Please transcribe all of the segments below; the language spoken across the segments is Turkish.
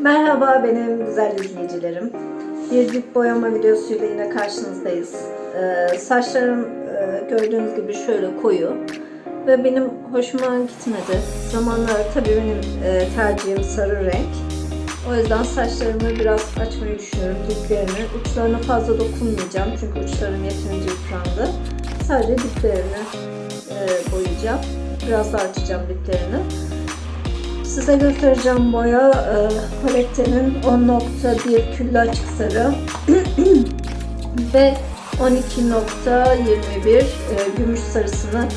Merhaba benim güzel izleyicilerim. Bir dip boyama videosuyla yine karşınızdayız. Ee, saçlarım e, gördüğünüz gibi şöyle koyu ve benim hoşuma gitmedi. Zamanlar tabii benim e, tercihim sarı renk. O yüzden saçlarımı biraz açmayı düşünüyorum diplerini. Uçlarına fazla dokunmayacağım çünkü uçlarım yeterince yıprandı. Sadece diplerini e, boyayacağım. Biraz da açacağım diplerini. Size göstereceğim boya e, palettenin 10.1 küllü açık sarı ve 12.21 e, gümüş sarısını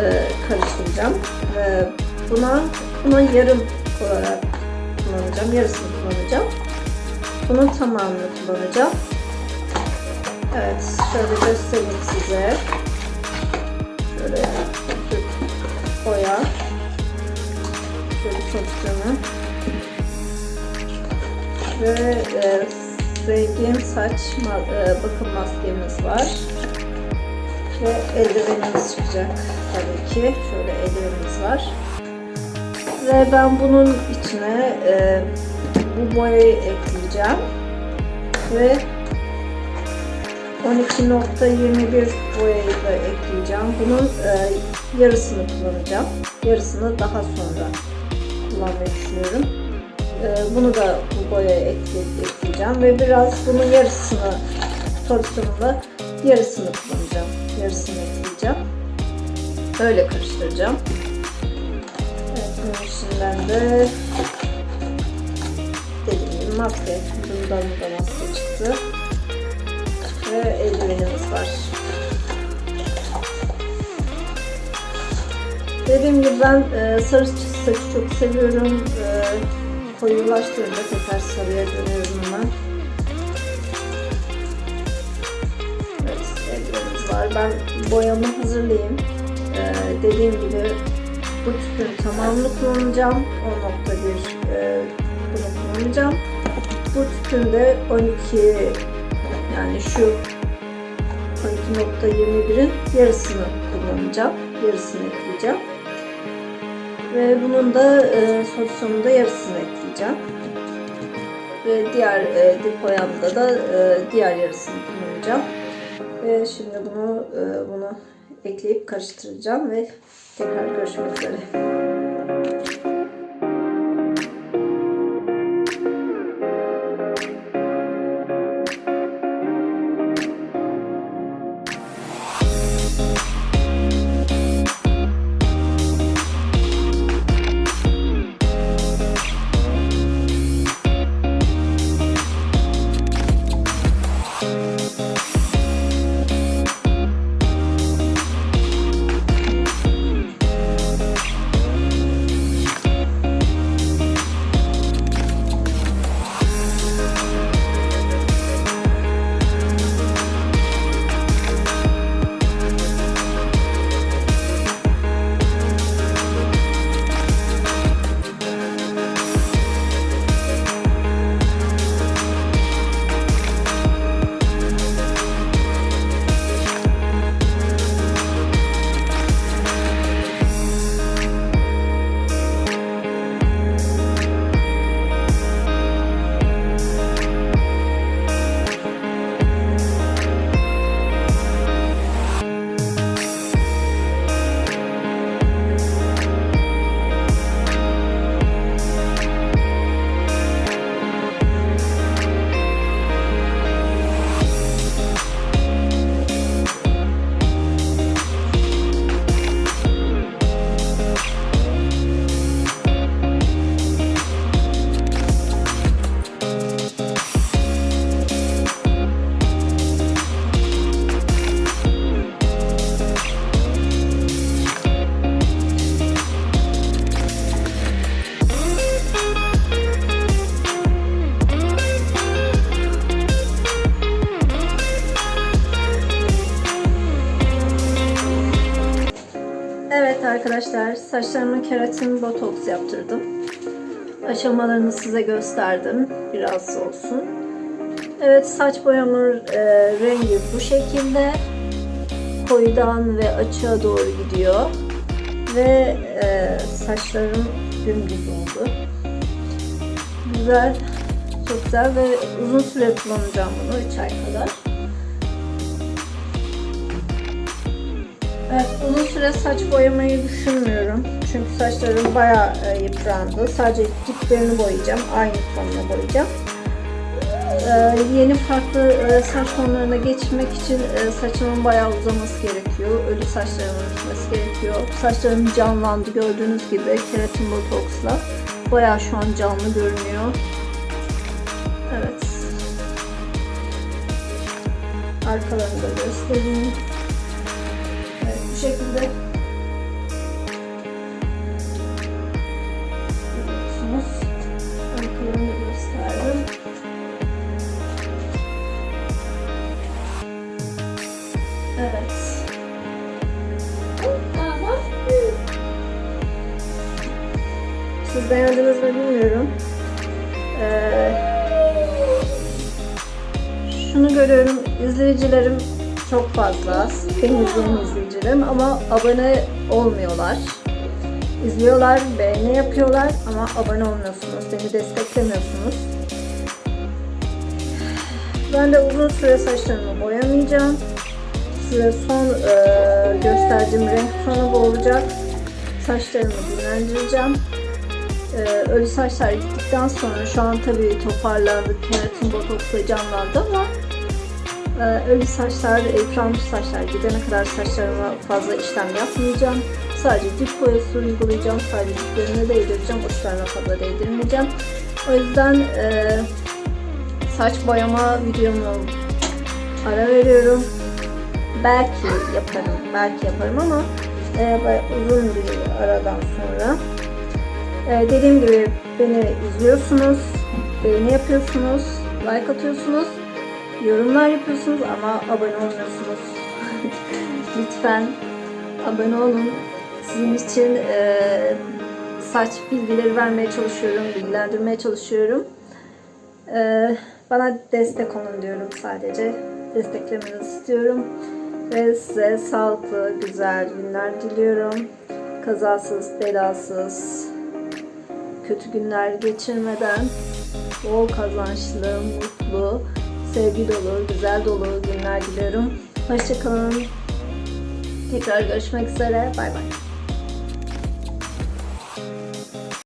e, karıştıracağım. E, buna buna yarım olarak kullanacağım. Yarısını kullanacağım. Bunun tamamını kullanacağım. Evet, şöyle göstereyim size. Şöyle boya şöyle sosyonu ve e, sevdiğim saç ma- e, bakım maskemiz var. Ve eldivenimiz çıkacak tabii ki. Şöyle eldivenimiz var. Ve ben bunun içine e, bu boyayı ekleyeceğim. Ve 12.21 boyayı da ekleyeceğim. Bunun e, yarısını kullanacağım. Yarısını daha sonra kullanmayı düşünüyorum. E, bunu da bu boyaya ekle- ekleyeceğim ve biraz bunun yarısını sorusumla yarısını kullanacağım. Yarısını ekleyeceğim. Öyle karıştıracağım. Evet, bunun içinden de dediğim gibi maske, bundan da maske çıktı ve eldivenimiz var. Dediğim gibi ben e, sarı saçı çok seviyorum. E, koyulaştırınca tekrar sarıya dönüyorum hemen. Evet, eldivenimiz var. Ben boyamı hazırlayayım. E, dediğim gibi bu tüpün tamamını kullanacağım. 10.1 e, bunu kullanacağım. Bu tüpün de 12 yani şu 12.21'in yarısını kullanacağım. Yarısını ekleyeceğim. Ve bunun da e, solüsyonunda yarısını ekleyeceğim. Ve diğer e, dip boyamda da e, diğer yarısını kullanacağım. Ve şimdi bunu e, bunu ekleyip karıştıracağım ve tekrar görüşmek üzere. Arkadaşlar saçlarıma keratin botoks yaptırdım. Aşamalarını size gösterdim. Biraz olsun. Evet saç boyamın e, rengi bu şekilde. Koyudan ve açığa doğru gidiyor. Ve e, saçlarım dümdüz oldu. güzel. Çok güzel ve uzun süre kullanacağım bunu 3 ay kadar. Süre saç boyamayı düşünmüyorum. Çünkü saçlarım bayağı e, yıprandı. Sadece diplerini boyayacağım. Aynı tonla boyayacağım. Ee, yeni farklı e, saç tonlarına geçmek için e, saçımın bayağı uzaması gerekiyor. Ölü saçlarımın gitmesi gerekiyor. Saçlarım canlandı gördüğünüz gibi keratin botoksla. Bayağı şu an canlı görünüyor. Evet. Arkalarını da göstereyim. Şekilde. Siz beğendiniz mi bilmiyorum. Ee, şunu görüyorum, izleyicilerim çok fazla. Benim izleyen izleyicilerim ama abone olmuyorlar. İzliyorlar, beğeni yapıyorlar ama abone olmuyorsunuz, beni desteklemiyorsunuz. Ben de uzun süre saçlarımı boyamayacağım. Size son e, gösterdiğim renk tonu bu olacak. Saçlarımı dinlendireceğim. E, ölü saçlar gittikten sonra şu an tabii toparlandı, keratin botoksla canlandı ama e, ölü saçlar, yıpranmış saçlar gidene kadar saçlarıma fazla işlem yapmayacağım. Sadece dip boyası uygulayacağım, sadece diplerine değdireceğim, uçlarına fazla değdirmeyeceğim. O yüzden e, saç boyama videomu ara veriyorum. Belki yaparım, belki yaparım ama e, uzun bir aradan sonra. E, dediğim gibi beni izliyorsunuz, beğeni yapıyorsunuz, like atıyorsunuz, yorumlar yapıyorsunuz ama abone olmuyorsunuz. Lütfen abone olun. Sizin için e, saç bilgileri vermeye çalışıyorum, bilgilendirmeye çalışıyorum. E, bana destek olun diyorum sadece. Desteklemenizi istiyorum. Ve size sağlıklı, güzel günler diliyorum. Kazasız, belasız, kötü günler geçirmeden bol kazançlı, mutlu, sevgi dolu, güzel dolu günler diliyorum. Hoşçakalın. Tekrar görüşmek üzere. Bay bay.